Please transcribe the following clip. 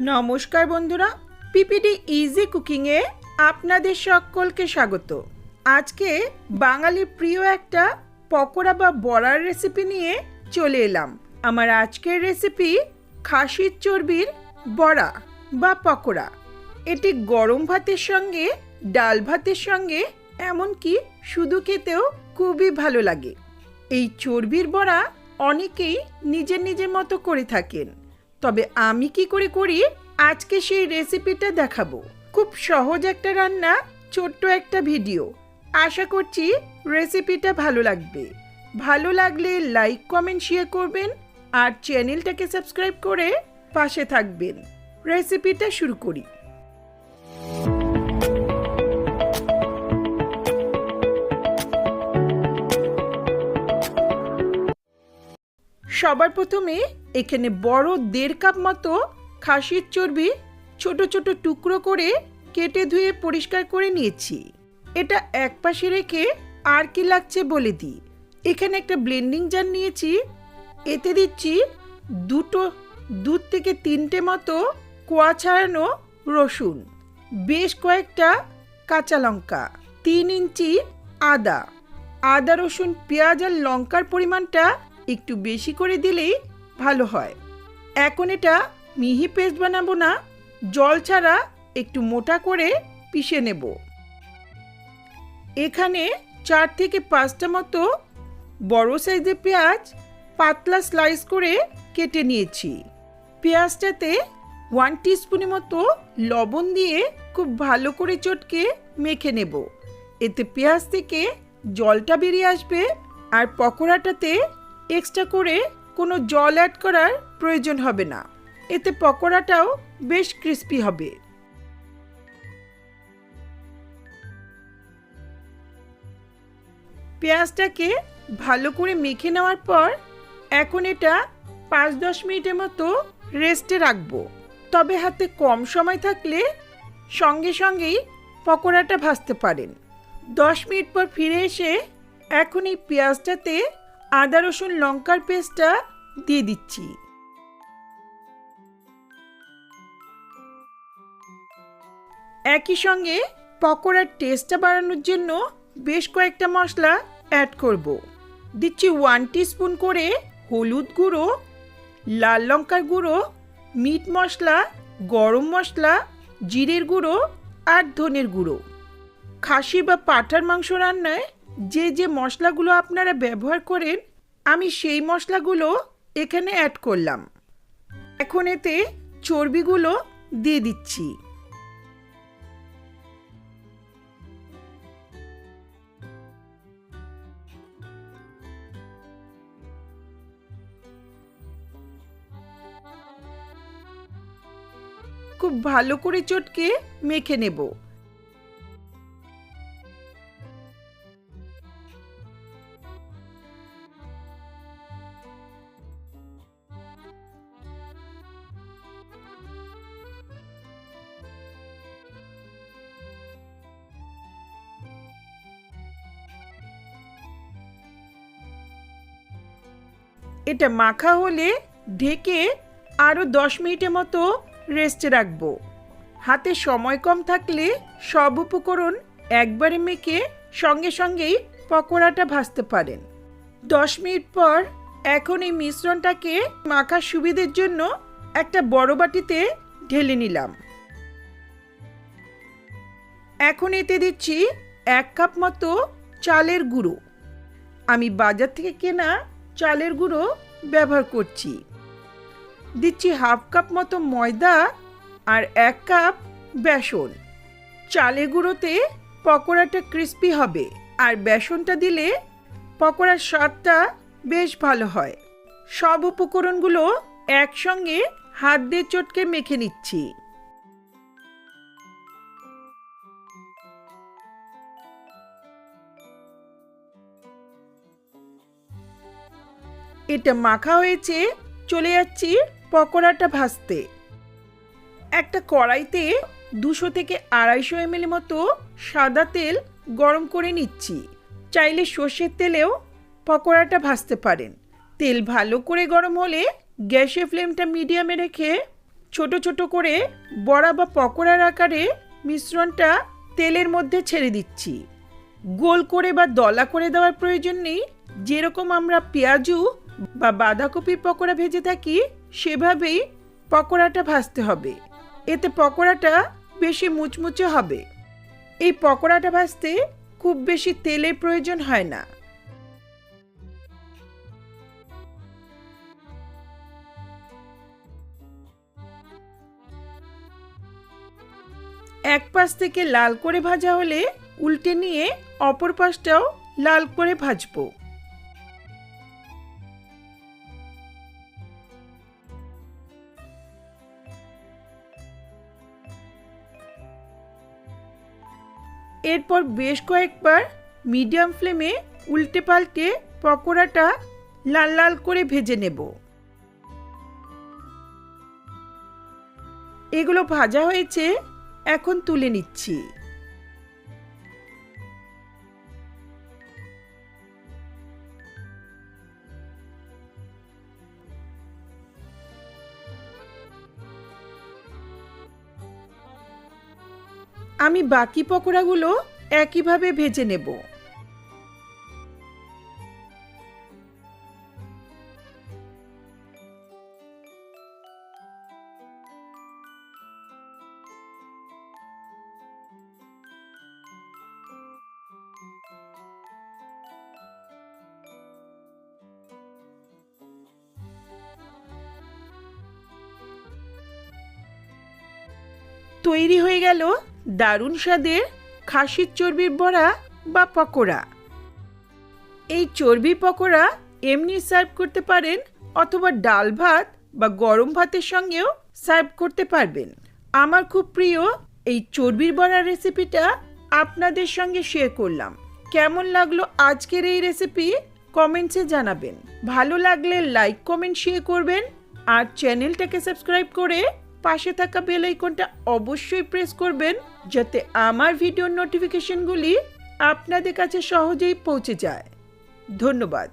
নমস্কার বন্ধুরা PPD easy কুকিংয়ে আপনাদের সকলকে স্বাগত। আজকে বাঙালির প্রিয় একটা পকোড়া বা বড়ার রেসিপি নিয়ে চলে এলাম। আমার আজকের রেসিপি খাসির চর্বির বড়া বা পকোড়া। এটি গরম ভাতের সঙ্গে, ডাল ভাতের সঙ্গে, এমনকি শুধু খেতেও খুবই ভালো লাগে। এই চর্বির বড়া অনেকেই নিজের নিজের মতো করে থাকেন। তবে আমি কি করে করি? আজকে সেই রেসিপিটা দেখাবো। খুব সহজ একটা রান্না, ছোট্ট একটা ভিডিও। আশা করছি রেসিপিটা ভালো লাগবে। ভালো লাগলে লাইক, কমেন্ট, শেয়ার করবেন আর চ্যানেলটাকে সাবস্ক্রাইব করে পাশে থাকবেন। রেসিপিটা শুরু করি। সবার প্রথমে এখানে বড় দেড় কাপ মতো খাসির চর্বি ছোট ছোট টুকরো করে কেটে ধুয়ে পরিষ্কার করে নিয়েছি। এটা এক পাশে রেখে আর কি লাগছে বলে দিই। এখানে একটা ব্লেন্ডিং জার নিয়েছি। এতে দিচ্ছি দুটো, দুধ থেকে তিনটে মতো কোয়া ছাড়ানো রসুন, বেশ কয়েকটা কাঁচা লঙ্কা, তিন ইঞ্চি আদা। আদা, রসুন, পেঁয়াজ আর লঙ্কার পরিমাণটা একটু বেশি করে দিলেই ভালো হয়। এখন এটা মিহি পেস্ট বানাবো না, জল ছাড়া একটু মোটা করে পিষে নেব। এখানে চার থেকে পাঁচটা মতো বড় সাইজের পেঁয়াজ পাতলা স্লাইস করে কেটে নিয়েছি। পেঁয়াজটাতে ওয়ান টিস্পুনের মতো লবণ দিয়ে খুব ভালো করে চটকে মেখে নেব। এতে পেঁয়াজ থেকে জলটা বেরিয়ে আসবে আর পকোড়াটাতে এক্সট্রা করে কোনো জল অ্যাড করার প্রয়োজন হবে না। এতে পকোড়াটাও বেশ ক্রিস্পি হবে। পেঁয়াজটাকে ভালো করে মেখে নেওয়ার পর এখন এটা পাঁচ দশ মিনিটের মতো রেস্টে রাখব। তবে হাতে কম সময় থাকলে সঙ্গে সঙ্গেই পকোড়াটা ভাজতে পারেন। দশ মিনিট পর ফিরে এসে এখন এই পেঁয়াজটাতে আদা, রসুন, লঙ্কার পেস্টটা দিয়ে দিচ্ছি। একই সঙ্গে পকোড়ার টেস্টটা বাড়ানোর জন্য বেশ কয়েকটা মশলা অ্যাড করব। দিচ্ছি ওয়ান স্পুন করে হলুদ গুঁড়ো, লাল লঙ্কার গুঁড়ো মিট মশলা, গরম মশলা, জিরের গুঁড়ো আর ধনের গুঁড়ো। খাসি বা পাঠার মাংস রান্নায় যে যে মশলাগুলো আপনারা ব্যবহার করেন, আমি সেই মশলাগুলো এখানে অ্যাড করলাম। এখন এতে চর্বিগুলো দিয়ে দিচ্ছি। খুব ভালো করে চটকে মেখে নেব। এটা মাখা হলে ঢেকে আরও দশ মিনিটের মতো রেস্টে রাখব। হাতে সময় কম থাকলে সব উপকরণ একবারে মেখে সঙ্গে সঙ্গেই পকোড়াটা ভাজতে পারেন। দশ মিনিট পর এখন এই মিশ্রণটাকে মাখার সুবিধের জন্য একটা বড় বাটিতে ঢেলে নিলাম। এখন এতে দিচ্ছি এক কাপ মতো চালের গুঁড়ো। আমি বাজার থেকে কেনা চালের গুঁড়ো ব্যবহার করছি। দিচ্ছি হাফ কাপ মতো ময়দা আর এক কাপ বেসন। চালের গুঁড়োতে পকোড়াটা ক্রিস্পি হবে আর বেসনটা দিলে পকোড়ার স্বাদটা বেশ ভালো হয়। সব উপকরণগুলো একসঙ্গে হাত দিয়ে চটকে মেখে নিচ্ছি। এটা মাখা হয়েছে, চলে যাচ্ছি পকোড়াটা ভাজতে। একটা কড়াইতে দুশো থেকে আড়াইশো এমএল মতো সাদা তেল গরম করে নিচ্ছি। চাইলে সর্ষের তেলেও পকোড়াটা ভাজতে পারেন। তেল ভালো করে গরম হলে গ্যাসের ফ্লেমটা মিডিয়ামে রেখে ছোট ছোট করে বড়া বা পকোড়ার আকারে মিশ্রণটা তেলের মধ্যে ছেড়ে দিচ্ছি। গোল করে বা দলা করে দেওয়ার প্রয়োজন নেই। যেরকম আমরা পেঁয়াজু বা বাঁধাকপির পকোড়া ভেজে থাকি, সেভাবেই পকোড়াটা ভাজতে হবে। এতে পকোড়াটা বেশি মুচমুচে হবে। এই পকোড়াটা ভাজতে খুব বেশি তেলের প্রয়োজন হয় না। এক পাশ থেকে লাল করে ভাজা হলে উল্টে নিয়ে অপর পাশটাও লাল করে ভাজবো। এরপর বেশ কয়েকবার মিডিয়াম ফ্লেমে উল্টে পাল্টে পকোড়াটা লাল লাল করে ভেজে নেব। এগুলো ভাজা হয়েছে, এখন তুলে নিচ্ছি। আমি বাকি পকোড়াগুলো একইভাবে ভেজে নেব। তৈরি হয়ে গেল দারুণ স্বাদের খাসির চর্বির বড়া বা পকোড়া। এই চর্বি পকোড়া এমনি সার্ভ করতে পারেন অথবা ডাল ভাত বা গরম ভাতের সঙ্গেও সার্ভ করতে পারবেন। আমার খুব প্রিয় এই চর্বির বড়ার রেসিপিটা আপনাদের সঙ্গে শেয়ার করলাম। কেমন লাগল আজকের এই রেসিপি কমেন্টসে জানাবেন। ভালো লাগলে লাইক কমেন্ট শেয়ার করবেন আর চ্যানেলটাকে সাবস্ক্রাইব করে পাশে থাকা বেল আইকনটা অবশ্যই প্রেস করবেন, যাতে আমার ভিডিওর নোটিফিকেশনগুলি আপনাদের কাছে সহজেই পৌঁছে যায়। ধন্যবাদ।